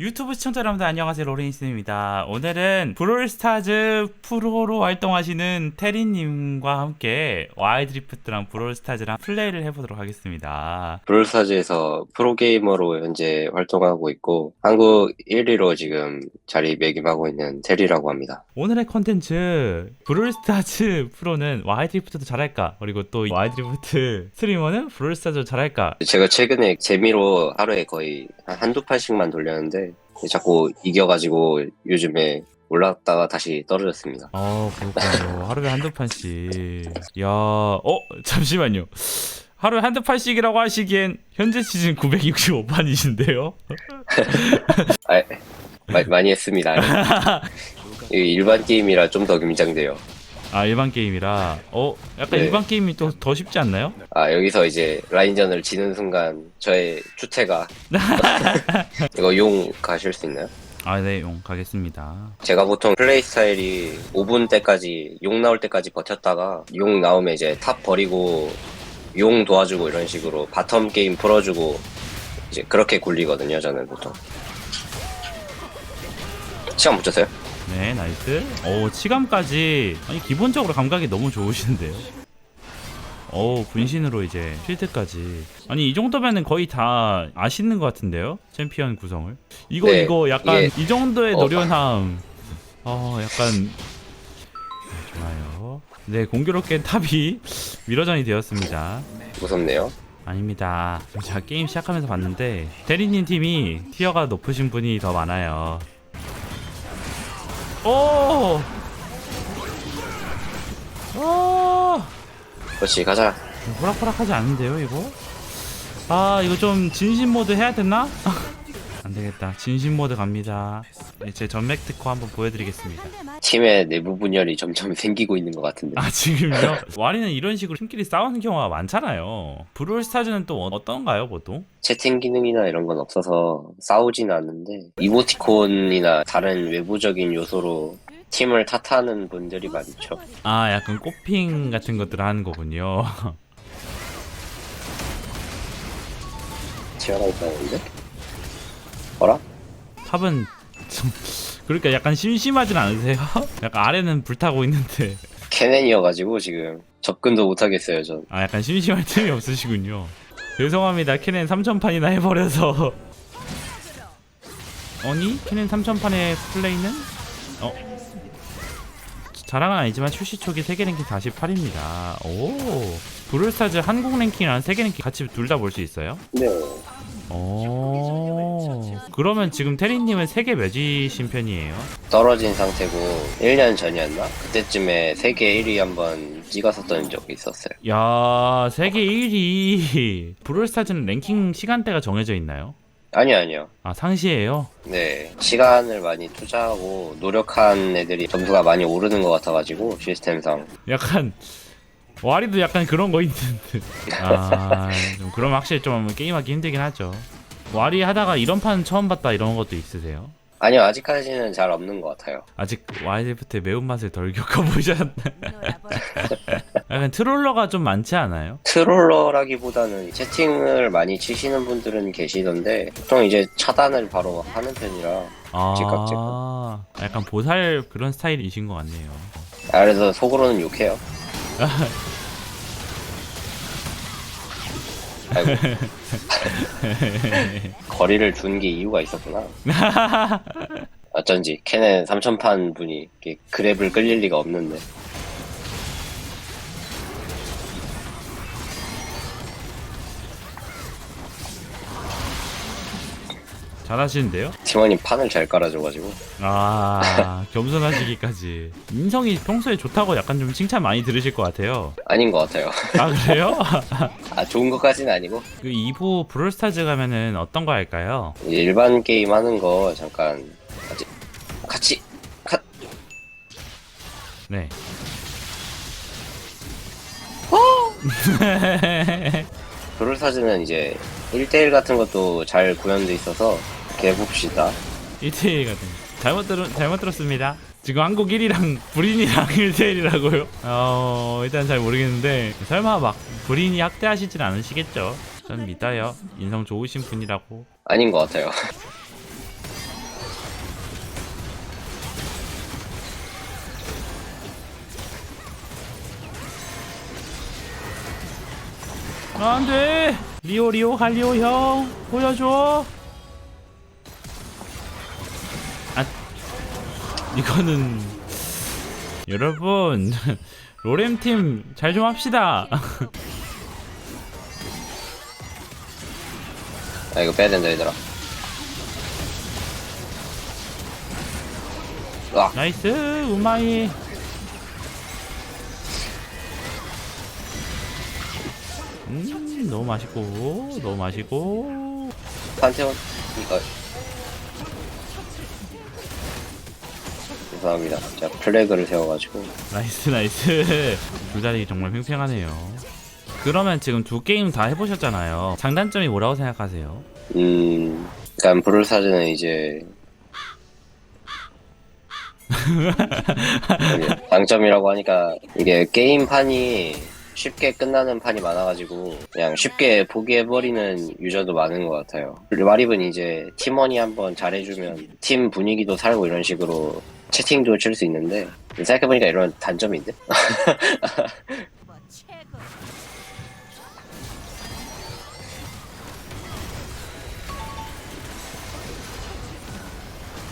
유튜브 시청자 여러분들 안녕하세요. 로레인스입니다. 오늘은 브롤스타즈 프로로 활동하시는 테리님과 함께 와이드리프트랑 브롤스타즈랑 플레이를 해보도록 하겠습니다. 브롤스타즈에서 프로게이머로 현재 활동하고 있고 한국 1위로 지금 자리매김하고 있는 테리라고 합니다. 오늘의 컨텐츠 브롤스타즈 프로는 와이드리프트도 잘할까? 그리고 또 와이드리프트 스트리머는 브롤스타즈도 잘할까? 제가 최근에 재미로 하루에 거의 한- 한두 판씩만 돌렸는데 자꾸 이겨가지고 요즘에 올랐다가 다시 떨어졌습니다. 어 그렇군요 하루에 한두 판씩 야 어? 잠시만요 하루에 한두 판씩이라고 하시기엔 현재 시즌 965판이신데요 아, 마- 많이 했습니다. 이 일반 게임이라 좀 더 긴장돼요. 아 일반 게임이라 어 약간 네. 일반 게임이 또 더 쉽지 않나요? 아 여기서 이제 라인전을 지는 순간 저의 추태가 이거 용 가실 수 있나요? 아네용 가겠습니다 제가 보통 플레이 스타일이 5분 때까지 용 나올 때까지 버텼다가 용 나오면 이제 탑 버리고 용 도와주고 이런 식으로 바텀 게임 풀어주고 이제 그렇게 굴리거든요 저는 보통 시간 못 쳤어요? 네 나이스. 오 치감까지. 아니 기본적으로 감각이 너무 좋으신데요. 오 분신으로 이제 필드까지. 아니 이 정도면은 거의 다 아시는 것 같은데요? 챔피언 구성을? 이거 네, 이거 약간 이게- 이 정도의 어. 노련함. 어 약간. 네, 좋아요. 네 공교롭게 탑이 미러전이 되었습니다. 무섭네요. 아닙니다. 제가 게임 시작하면서 봤는데 대리님 팀이 티어가 높으신 분이 더 많아요. 오! 오! 그렇지 가자 호락호락하지 않은데요, 이거? 아, 이거 좀 진심 모드 해야 되나? 안 되겠다. 진심 모드 갑니다. 네, 제 전맥 특허 한번 보여드리겠습니다. 팀의 내부 분열이 점점 생기고 있는 것 같은데 아 지금요? 와리는 이런 식으로 팀끼리 싸우는 경우가 많잖아요. 브롤스타즈는 또 어떤가요, 보통? 채팅 기능이나 이런 건 없어서 싸우진 않는데 이모티콘이나 다른 외부적인 요소로 팀을 탓하는 분들이 많죠 아, 약간 꽃핑 같은 것들을 하는 거군요. 튀어나오는데 어라? 탑은 좀 그러니까 약간 심심하진 않으세요? 약간 아래는 불타고 있는데 캐넨이어가지고 지금 접근도 못하겠어요 전 아 약간 심심할 틈이 없으시군요. 죄송합니다. 캐넨 3000판이나 해버려서 아니? 캐넨 3000판의 플레이는? 어? 자랑은 아니지만 출시 초기 세계 랭킹 48입니다. 오 브롤스타즈 한국 랭킹이랑 세계 랭킹 같이 둘 다 볼 수 있어요? 네 오 그러면 지금 테리님은 세계 몇이신 편이에요? 떨어진 상태고 1년 전이었나? 그때쯤에 세계 1위 한번 찍었었던 적이 있었어요 야 세계 1위 브롤스타즈는 랭킹 시간대가 정해져 있나요? 아니요 아니요 아 상시예요? 네 시간을 많이 투자하고 노력한 애들이 점수가 많이 오르는 것 같아가지고 시스템상 약간 와리도 약간 그런 거 있는데 아 좀 그럼 확실히 좀 게임하기 힘들긴 하죠 와리 하다가 이런 판 처음 봤다 이런 것도 있으세요? 아니요 아직까지는 잘 없는 것 같아요 아직 와이드부터 매운맛을 덜 겪어보셨나? 약간 트롤러가 좀 많지 않아요? 트롤러라기보다는 채팅을 많이 치시는 분들은 계시던데 보통 이제 차단을 바로 하는 편이라 아 약간 보살 그런 스타일이신 것 같네요 아, 그래서 속으로는 욕해요. 거리를 둔 게 이유가 있었구나. 어쩐지 캐넨 3000판 분이 이렇게 그랩을 끌릴 리가 없는데 잘하시는데요? 팀원이 판을 잘 깔아줘가지고. 아 겸손하시기까지. 인성이 평소에 좋다고 약간 좀 칭찬 많이 들으실 것 같아요. 아닌 것 같아요. 아 그래요? 아 좋은 것까지는 아니고. 그 2부 브롤스타즈 가면은 어떤 거 할까요? 일반 게임 하는 거 잠깐 같이 같이 가, 네. 브롤 사즈는 이제 1대1 같은 것도 잘 구현돼 있어서 이렇게 해봅시다. 1대1이거든. 잘못, 들, 잘못 들었습니다. 지금 한국 1위랑 불인이랑 1대1이라고요? 어, 일단 잘 모르겠는데, 설마 막 불인이 학대하시진 않으시겠죠? 전 믿어요. 인성 좋으신 분이라고. 아닌 것 같아요. 아, 안 돼! 리오, 리오, 할리오 형! 보여줘! 이거는 여러분 로렘팀 잘 좀 합시다. 아 이거 빼야 된다 얘들아. 와 나이스 우마이. 음 너무 맛있고 너무 맛있고. 판테온 이거 죄송합니다. 제가 플래그를 세워가지고. 나이스 나이스. 두 자리 정말 팽팽하네요. 그러면 지금 두 게임 다 해보셨잖아요. 장단점이 뭐라고 생각하세요? 음 그러니까 브룰사즈는 이제 장점이라고 하니까 이게 게임판이 쉽게 끝나는 판이 많아가지고 그냥 쉽게 포기해버리는 유저도 많은 것 같아요. 마립은 이제 팀원이 한번 잘해주면 팀 분위기도 살고 이런 식으로 채팅도 칠 수 있는데 생각해보니까 이런 단점인데?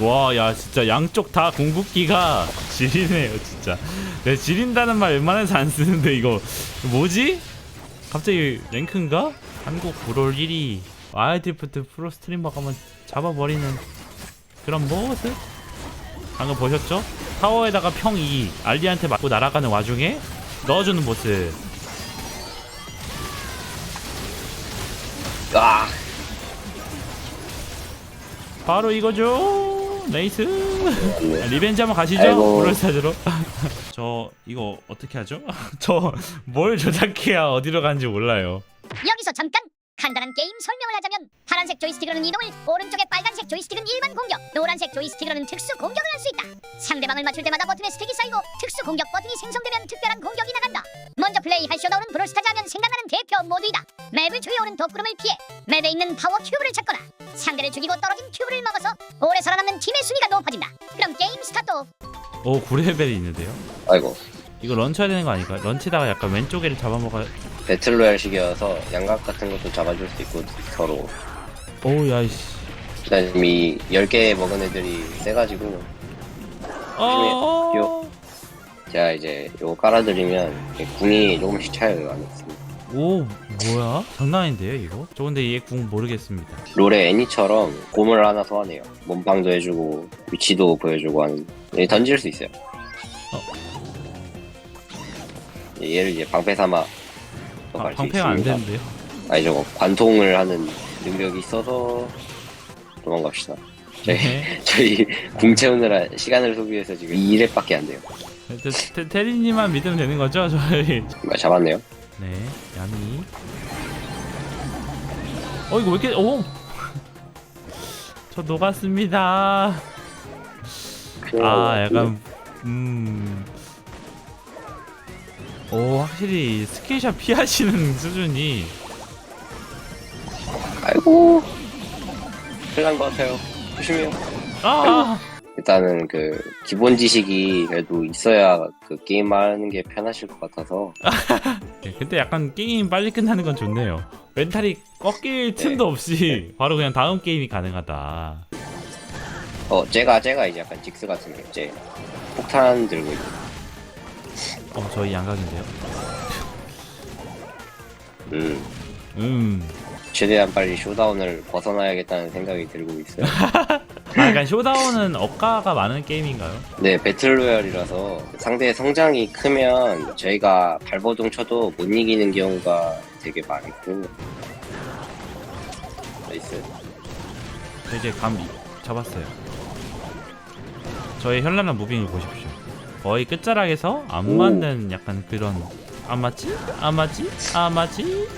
와 야 진짜 양쪽 다 궁극기가 지리네요 진짜 내 지린다는 말 웬만해서 안 쓰는데 이거 뭐지? 갑자기 랭크인가? 한국 브롤 1위 아이드리프트 프로 스트리머가 한번 잡아버리는 그런 모습? 방금 보셨죠? 타워에다가 평 2, 알리한테 맞고 날아가는 와중에 넣어주는 모습 아! 바로 이거죠? 네이스! 아, 리벤지 한번 가시죠. 브롤스타즈로. 저 이거 어떻게 하죠? 저 뭘 조작해야 어디로 가는지 몰라요. 여기서 잠깐 간단한 게임 설명을 하자면 파란색 조이스틱으로는 이동을 오른쪽에 빨간색 조이스틱은 일반 공격 노란색 조이스틱으로는 특수 공격을 할 수 있다. 상대방을 맞출 때마다 버튼에 스택이 쌓이고 특수 공격 버튼이 생성되면 특별한 공격이 나간다. 먼저 플레이할 쇼다운은 브롤스타즈 하면 생각나는 대표 모드이다. 맵을 조여오는 덕구름을 피해 맵에 있는 파워 큐브를 찾거나 상대를 죽이고 떨어진 큐브를 먹어서 오래 살아남는 팀의 순위가 높아진다. 그럼 게임 스타트 오. 9레벨이 있는데요? 아이고 이거 런치 해야 되는 거 아닐까요? 런치다가 약간 왼쪽에를 잡아먹어 배틀로얄식이어서 양각 같은 것도 잡아줄 수 있고 서로 오우 야이씨 일단 이미 10개 먹은 애들이 세가지고 어... 제가 이제 요거 깔아드리면 이게 궁이 조금씩 차이가 나습니다 오 뭐야? 장난 아닌데요 이거? 저 근데 얘 궁 모르겠습니다 롤의 애니처럼 곰을 하나 소환해요. 몸빵도 해주고 위치도 보여주고 하는. 얘 던질 수 있어요. 얘를 이제 방패 삼아 아, 갈수 방패가 안 있습니다. 되는데요? 아니 저거 관통을 하는 능력이 있어서 도망갑시다. 저희 네. 저희 궁 채우느라 시간을 소비해서 지금 2렙밖에 안 돼요. 테- 테- 테리님만 믿으면 되는 거죠? 저희 정말 잡았네요. 네, 야미. 어 이거 왜 이렇게 오? 저 녹았습니다. 아 약간 음. 오 확실히 스킬샷 피하시는 수준이 아이고 큰일 난 것 같아요. 조심해요. 아 일단은 그 기본 지식이 그래도 있어야 그 게임 하는 게 편하실 것 같아서 네, 근데 약간 게임 빨리 끝나는 건 좋네요. 멘탈이 꺾일 틈도 없이 바로 그냥 다음 게임이 가능하다. 어, 제가, 제가 이제 약간 직스 같은 게, 이제, 폭탄 들고 있고, 어 저희 양각인데요. 음, 음. 최대한 빨리 쇼다운을 벗어나야겠다는 생각이 들고 있어요. 아, 약간 쇼다운은 억가가 많은 게임인가요? 네, 배틀로얄이라서 상대의 성장이 크면 저희가 발버둥 쳐도 못 이기는 경우가 되게 많고, 나이스. 저 이제 감 잡았어요. 저의 현란한 무빙을 보십시오. 거의 끝자락에서 안 오. 맞는 약간 그런 안 맞지? 안 맞지? 안 맞지?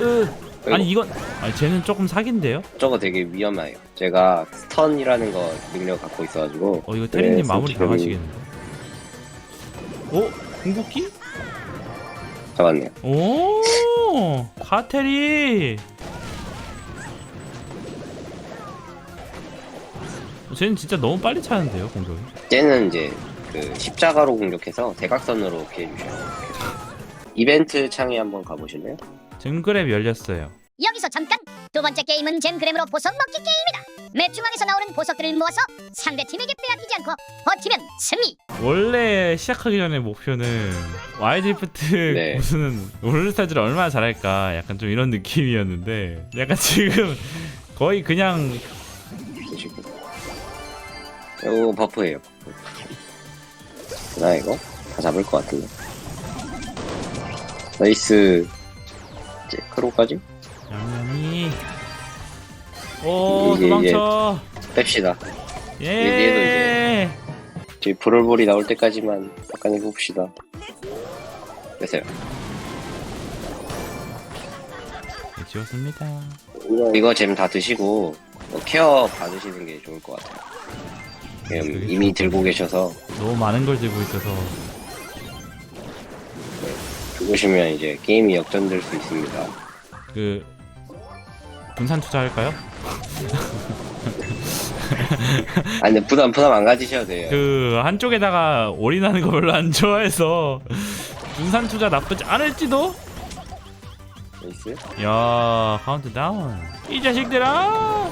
으 아니 이건 아니 쟤는 조금 사기인데요? 저거 되게 위험해요. 제가 스턴이라는 거 능력 갖고 있어가지고, 어 이거 테리님 네, 마무리 당하시겠는데? 오 궁극기? 잡았네요. 오 카테리 쟤는 진짜 너무 빨리 차는데요 공격이 쟤는 이제, 그, 십자가로 공격해서 대각선으로 피해주셔요. 이벤트 창에 한번 가보실래요? 정글앱 열렸어요. 여기서 잠깐 두 번째 게임은 잼그램으로 보석 먹기 게임이다 맵 중앙에서 나오는 보석들을 모아서 상대 팀에게 빼앗기지 않고 버티면 승리 원래 시작하기 전에 목표는 와이드리프트 네. 무슨 올스타즈를 얼마나 잘할까 약간 좀 이런 느낌이었는데 약간 지금 거의 그냥. 이거 버프예요. 나 이거 다 잡을 것 같은데. 나이스. 이제 크로까지 얌얌이 오 이게- 도망쳐 뺍시다. 예 저희 브롤볼이 나올 때까지만 약간 해봅시다. 됐어요. 네, 지웠습니다 이거 잼 다 드시고 뭐 케어 받으시는 게 좋을 것 같아요. 지금 이미 들고 계셔서 너무 많은 걸 들고 있어서 죽으시면 이제 게임이 역전될 수 있습니다. 그 분산 투자할까요? 아 근데 부담 부담 안 가지셔도 돼요. 그 한쪽에다가 올인하는 거 별로 안 좋아해서 분산 투자 나쁘지 않을지도 나이스. 야 카운트 다운 이 자식들아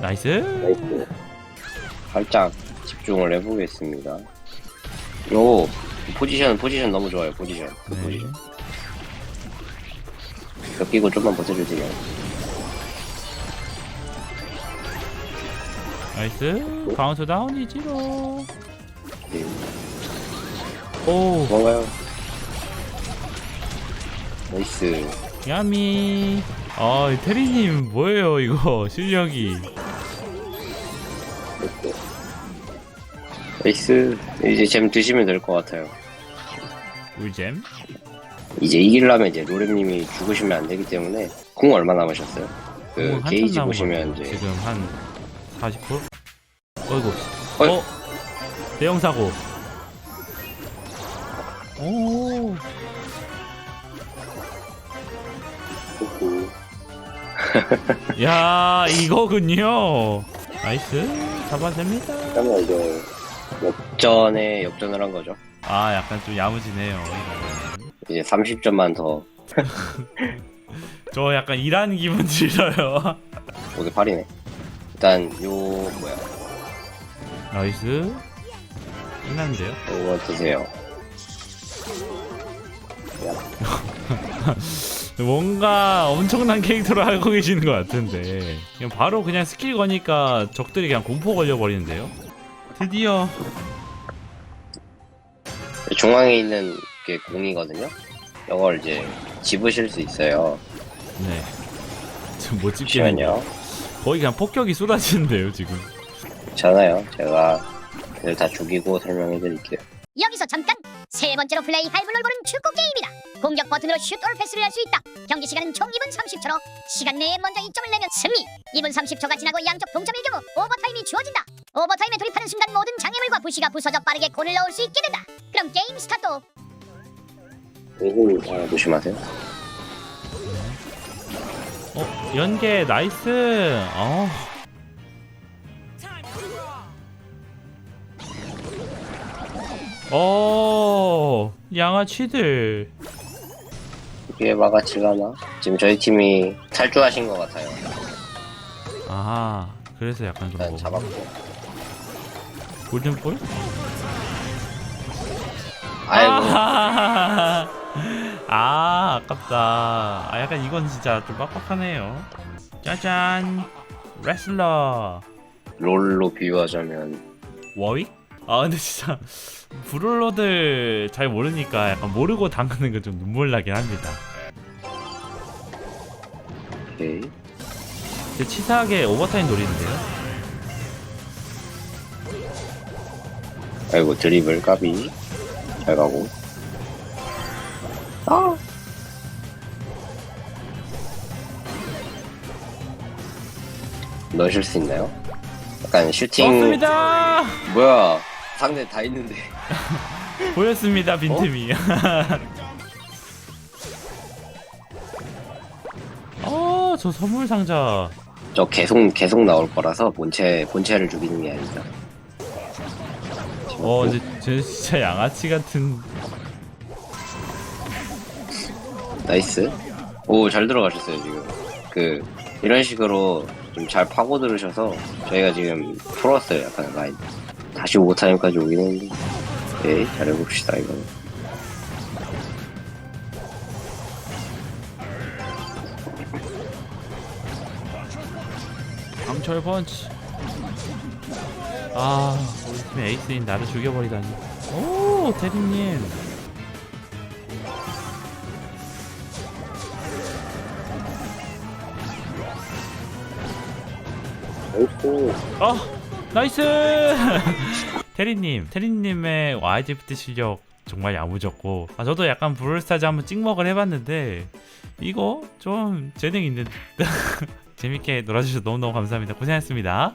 나이스 나이스. 살짝 집중을 해보겠습니다. 오 포지션 포지션 너무 좋아요 포지션 그 네. 포지션. 벽 끼고 좀만 버텨주세요. 나이스 카운트다운이지로 네. 오 뭔가요? 나이스. 야미 아 테리님 뭐예요 이거 실력이 나이스. 이제 잼 드시면 될 것 같아요. 울잼 이제 이기려면 이제 로렘님이 죽으시면 안 되기 때문에 공 얼마 남으셨어요? 그 한참 게이지 남은 보시면. 이제 지금 한 40%? 어이구 어이. 어? 대형 사고 오 야 이거군요 나이스 잡아냅니다 그러면 이제 역전에 역전을 한 거죠. 아 약간 좀 야무지네요. 이제 30점만 더 저 약간 일하는 기분 들어요 5대 8이네. 일단 요 뭐야 나이스 끝났는데요 이거 드세요. 뭔가 엄청난 캐릭터를 하고 계시는 것 같은데 그냥 바로 그냥 스킬 거니까 적들이 그냥 공포 걸려 버리는데요 드디어 중앙에 있는 게 공이거든요. 이걸 이제 집으실 수 있어요. 네좀못 찍겠네요 잠시만요. 거의 그냥 폭격이 쏟아지는데요 지금 괜찮아요. 제가 그들 다 죽이고 설명해 드릴게요. 여기서 잠깐 세 번째로 플레이 할블롤볼은 축구 게임이다 공격 버튼으로 슛올 패스를 할 수 있다 경기 시간은 총 2분 30초로 시간 내에 먼저 2점을 내면 승리 2분 30초가 지나고 양쪽 동점일 경우 오버타임이 주어진다 오버타임에 돌입하는 순간 모든 장애물과 부시가 부서져 빠르게 골을 넣을 수 있게 된다 그럼 게임 스타트 이거 아, 조심하세요. 어 연계 나이스 어 어, 양아치들. 이게 막아질라나? 지금 저희 팀이 탈주하신 것 같아요. 아, 그래서 약간 좀 일단 뭐, 잡았고. 골든볼? 아이고. 아, 아, 아깝다. 아, 약간 이건 진짜 좀 빡빡하네요. 짜잔, 레슬러 롤로 비유하자면 워윅? 아, 근데 진짜 브롤러들 잘 모르니까 약간 모르고 당하는 건 좀 눈물 나긴 합니다. 오케이. 치사하게 오버타임 노리는데요. 아이고 드리블 까비 잘 가고. 아. 넣으실 수 있나요? 약간 슈팅 좋습니다. 뭐야 상대 다 있는데 보였습니다, 빈틈이. 어, 저 선물 상자. 저 계속 계속 나올 거라서 본체 본체를 죽이는 게 아니죠. 어, 근데 저 진짜 양아치 같은. 나이스. 오, 잘 들어가셨어요, 지금. 그, 이런 식으로 좀 잘 파고 들으셔서 저희가 지금 풀었어요, 약간 라인. 다시 오버타임까지 오긴 했는데. 오케이, 잘해봅시다, 이거는. 강철 펀치. 아, 팀의 에이스인 나를 죽여버리다니. 오, 테리님. 아, 나이스! 테리님, 테리님의 YGFT 실력 정말 야무졌고, 아, 저도 약간 브롤스타즈 한번 찍먹을 해봤는데, 이거 좀 재능 있는. 재밌게 놀아주셔서 너무너무 감사합니다. 고생하셨습니다.